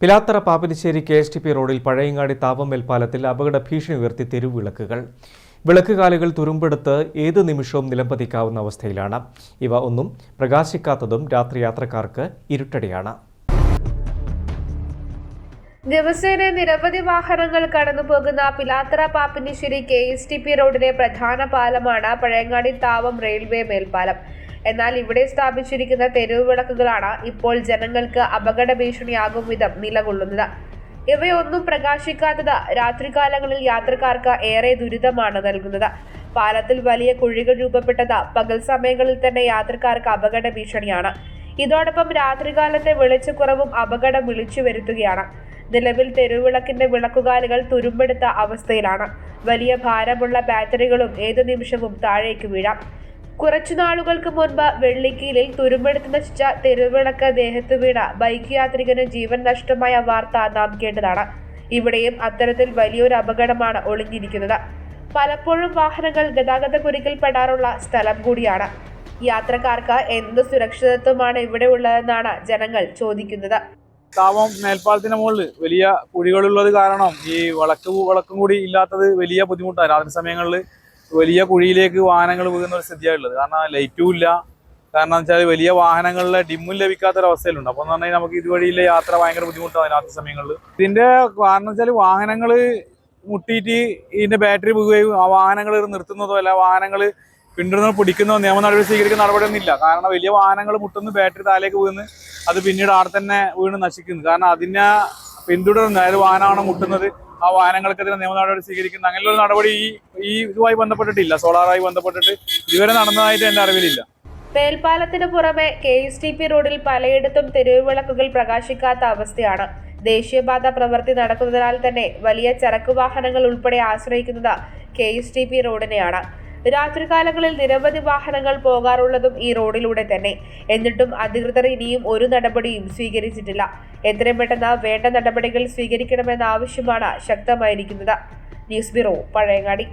Pilathara Pappinisseri K S T P റോഡിൽ പഴയങ്ങാടി താപമേൽ പാലത്തിൽ അപകട ഭീഷണി ഉയർത്തി തെരുവിളക്കുകൾ. വിളക്കുകാലുകൾ തുരുമ്പെടുത്ത് ഏത് നിമിഷവും നിലംപതിക്കാവുന്ന അവസ്ഥയിലാണ്. ഇവ ഒന്നും പ്രകാശിക്കാത്തതും രാത്രി യാത്രക്കാർക്ക് ഇരുട്ടടിയാണ്. ദിവസേന നിരവധി വാഹനങ്ങൾ കടന്നുപോകുന്ന Pilathara Pappinisseri K S T P റോഡിലെ പ്രധാന പാലമാണ് പഴയങ്ങാടി താവം റെയിൽവേ മേൽപ്പാലം. എന്നാൽ ഇവിടെ സ്ഥാപിച്ചിരിക്കുന്ന തെരുവ് വിളക്കുകളാണ് ഇപ്പോൾ ജനങ്ങൾക്ക് അപകട ഭീഷണിയാകും വിധം നിലകൊള്ളുന്നത്. ഇവയൊന്നും പ്രകാശിക്കാത്തത് രാത്രികാലങ്ങളിൽ യാത്രക്കാർക്ക് ഏറെ ദുരിതമാണ് നൽകുന്നത്. പാലത്തിൽ വലിയ കുഴികൾ രൂപപ്പെട്ടത് പകൽ സമയങ്ങളിൽ തന്നെ യാത്രക്കാർക്ക് അപകട ഭീഷണിയാണ്. ഇതോടൊപ്പം രാത്രികാലത്തെ വെളിച്ചക്കുറവും അപകടം വിളിച്ചു വരുത്തുകയാണ്. നിലവിൽ തെരുവിളക്കിന്റെ വിളക്കുകാലുകൾ തുരുമ്പെടുത്ത അവസ്ഥയിലാണ്. വലിയ ഭാരമുള്ള ബാറ്ററികളും ഏതു നിമിഷവും താഴേക്ക് വീഴാം. കുറച്ചു നാളുകൾക്ക് മുൻപ് വെള്ളിക്കീലിൽ തുരുമ്പെടുത്ത് നശിച്ച തെരുവിളക്ക് ദേഹത്ത് വീണ ബൈക്ക് യാത്രികന് ജീവൻ നഷ്ടമായ വാർത്ത നാം കേട്ടതാണ്. ഇവിടെയും അത്തരത്തിൽ വലിയൊരു അപകടമാണ് ഒളിഞ്ഞിരിക്കുന്നത്. പലപ്പോഴും വാഹനങ്ങൾ ഗതാഗത കുരുക്കിൽപ്പെടാറുള്ള സ്ഥലം കൂടിയാണ്. യാത്രക്കാർക്ക് എന്ത് സുരക്ഷിതത്വമാണ് ഇവിടെ ഉള്ളതെന്നാണ് ജനങ്ങൾ ചോദിക്കുന്നത്. താമം മേൽപ്പാലത്തിന് മുകളിൽ വലിയ കുഴികളുള്ളത് കാരണം ഈ വിളക്ക് വിളക്കും കൂടി ഇല്ലാത്തത് വലിയ ബുദ്ധിമുട്ടാണ്. രാത്രി സമയങ്ങളിൽ വലിയ കുഴിയിലേക്ക് വാഹനങ്ങൾ വീഴുന്ന ഒരു സ്ഥിതിയാണുള്ളത് കാരണം ലൈറ്റും ഇല്ല. കാരണം വെച്ചാൽ വലിയ വാഹനങ്ങളിലെ ഡിമ്മും ലഭിക്കാത്ത ഒരു അവസ്ഥയിലുണ്ട് അപ്പോൾ എന്ന് പറഞ്ഞാൽ നമുക്ക് ഇതുവഴിയിലെ യാത്ര ഭയങ്കര ബുദ്ധിമുട്ടാണ് രാത്രി സമയങ്ങളിൽ. ഇതിന്റെ കാരണം വെച്ചാൽ വാഹനങ്ങൾ മുട്ടിയിട്ട് ഇതിന്റെ ബാറ്ററി പോകുകയും ആ വാഹനങ്ങൾ നിർത്തുന്നതോ അല്ല വാഹനങ്ങൾ പിന്തുടർന്ന് പിടിക്കുന്നതോ നിയമ നടപടി സ്വീകരിക്കുന്ന നടപടിയൊന്നുമില്ല. കാരണം വലിയ വാഹനങ്ങൾ മുട്ടുന്നു ബാറ്ററി താലേക്ക് വീണ് അത് പിന്നീട് ആടെ തന്നെ വീണ് നശിക്കുന്നു. കാരണം അതിനെ പിന്തുടർന്ന് അതായത് വാഹനമാണ് മുട്ടുന്നത്. ആ വാഹനങ്ങൾക്കെതിരെ നിയമ നടപടി സ്വീകരിക്കുന്ന അങ്ങനെയുള്ള നടപടി ഈ ഈ ഇതുമായി ബന്ധപ്പെട്ടിട്ടില്ല. സോളാറായി ബന്ധപ്പെട്ടിട്ട് ഇതുവരെ നടന്നതായിട്ട് എന്റെ അറിവിലില്ല. മേൽപ്പാലത്തിന് പുറമെ കെ എസ് ടി പി റോഡിൽ പലയിടത്തും തെരുവ് വിളക്കുകൾ പ്രകാശിക്കാത്ത അവസ്ഥയാണ്. ദേശീയപാത പ്രവൃത്തി നടക്കുന്നതിനാൽ തന്നെ വലിയ ചരക്ക് വാഹനങ്ങൾ ഉൾപ്പെടെ ആശ്രയിക്കുന്നത് കെ എസ് ടി പി റോഡിനെയാണ്. രാത്രികാലങ്ങളിൽ നിരവധി വാഹനങ്ങൾ പോകാറുള്ളതും ഈ റോഡിലൂടെ തന്നെ. എന്നിട്ടും അധികൃതർ ഇനിയും ഒരു നടപടിയും സ്വീകരിച്ചിട്ടില്ല. എത്രയും പെട്ടെന്ന് വേണ്ട നടപടികൾ സ്വീകരിക്കണമെന്ന ആവശ്യമാണ് ശക്തമായിരിക്കുന്നത്. News bureau Pazhayangadi.